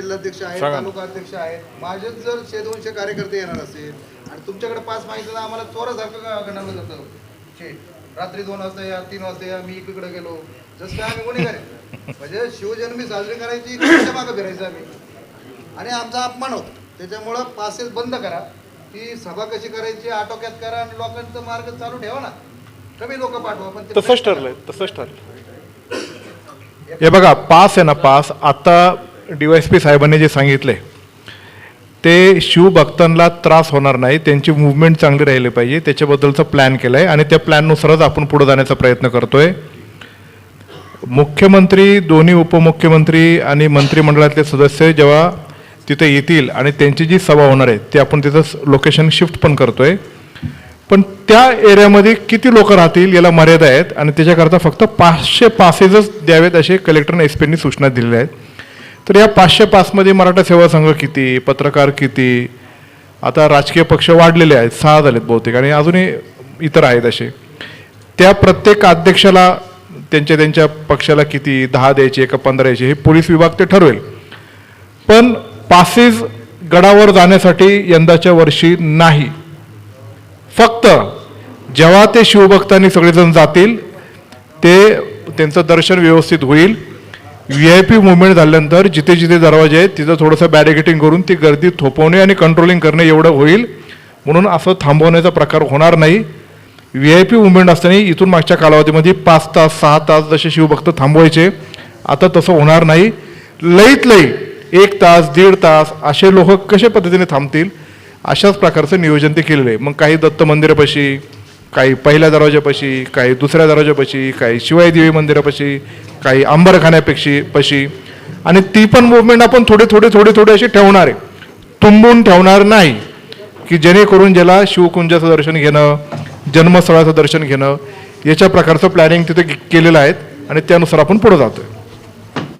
जिल्हाध्यक्ष आहेत सांगा. तालुका अध्यक्ष आहेत. माझेच जर शे दोनशे कार्यकर्ते येणार असेल आणि तुमच्याकडे पाच माहिती आम्हाला चोरासारखं ग- गणवलं जातं? शे रात्री दोन वाजता या तीन वाजता या मी इकडे गेलो. जसं काय आम्ही गुन्हेगार आहे. म्हणजे शिवजन्मी साजरी करायची त्याच्या मागं फिरायचं आम्ही. आणि आमचा अपमान होतो. त्याच्यामुळं पासेस बंद करा. ती सभा कशी करायची आटोक्यात करा आणि लोकांचा मार्ग चालू ठेवा ना. कमी लोक पाठवा पण ते तसंच ठरलंय तसंच ठरलं हे बघा पास आहे ना पास. आता डी वायस पी साहेबांनी जे सांगितले ते शिवभक्तांना त्रास होणार नाही त्यांची मुवमेंट चांगली राहिली पाहिजे त्याच्याबद्दलचा प्लॅन केला आहे आणि त्या प्लॅननुसारच आपण पुढे जाण्याचा प्रयत्न करतो आहे मुख्यमंत्री दोन्ही उपमुख्यमंत्री आणि मंत्रिमंडळातले सदस्य जेव्हा तिथे येतील आणि त्यांची जी सभा होणार आहे ते आपण तिथं लोकेशन शिफ्ट पण करतो आहे पण त्या एरियामध्ये किती लोक राहतील याला मर्यादा आहेत आणि त्याच्याकरता फक्त पाचशे पासेसच द्यावेत असे कलेक्टरने एस पीनी सूचना दिलेल्या आहेत. तर या पाचशे पाचमध्ये मराठा सेवा संघ किती पत्रकार किती? आता राजकीय पक्ष वाढलेले आहेत सहा झालेत बहुतेक आणि अजूनही इतर आहेत असे. त्या प्रत्येक अध्यक्षाला त्यांच्या त्यांच्या पक्षाला किती? दहा द्यायचे का पंधरा द्यायचे हे पोलीस विभाग ते ठरवेल. पण पासेस गडावर जाण्यासाठी यंदाच्या वर्षी नाही. फक्त जेव्हा ते शिवभक्तांनी सगळेजण जातील ते त्यांचं दर्शन व्यवस्थित होईल व्ही आय पी मुवमेंट झाल्यानंतर जिथे जिथे दरवाजे आहेत तिथं थोडंसं बॅरिगेटिंग करून ती गर्दी थोपवणे आणि कंट्रोलिंग करणे एवढं होईल. म्हणून असं थांबवण्याचा प्रकार होणार नाही. व्ही आय पी मुवमेंट असताना इथून मागच्या कालावधीमध्ये पाच तास सहा तास जसे शिवभक्त थांबवायचे. आता तसं होणार नाही. लईत लई एक तास दीड तास असे लोक कशा पद्धतीने थांबतील? अशाच प्रकारचं नियोजन ते केलेलं आहे. मग काही दत्त मंदिरापाशी काही पहिल्या दरवाजापाशी काही दुसऱ्या दरवाजापाशी काही शिवाई देवी मंदिरापाशी काही अंबरखान्यापेक्षी पशी. आणि ती पण मुवमेंट आपण थोडे थोडे थोडे थोडे असे ठेवणार आहे. तुंबून ठेवणार नाही. की जेणेकरून ज्याला शिवकुंजाचं दर्शन घेणं जन्मस्थळाचं दर्शन घेणं याच्या प्रकारचं प्लॅनिंग तिथे केलेलं आहे. आणि त्यानुसार आपण पुढे जातोय.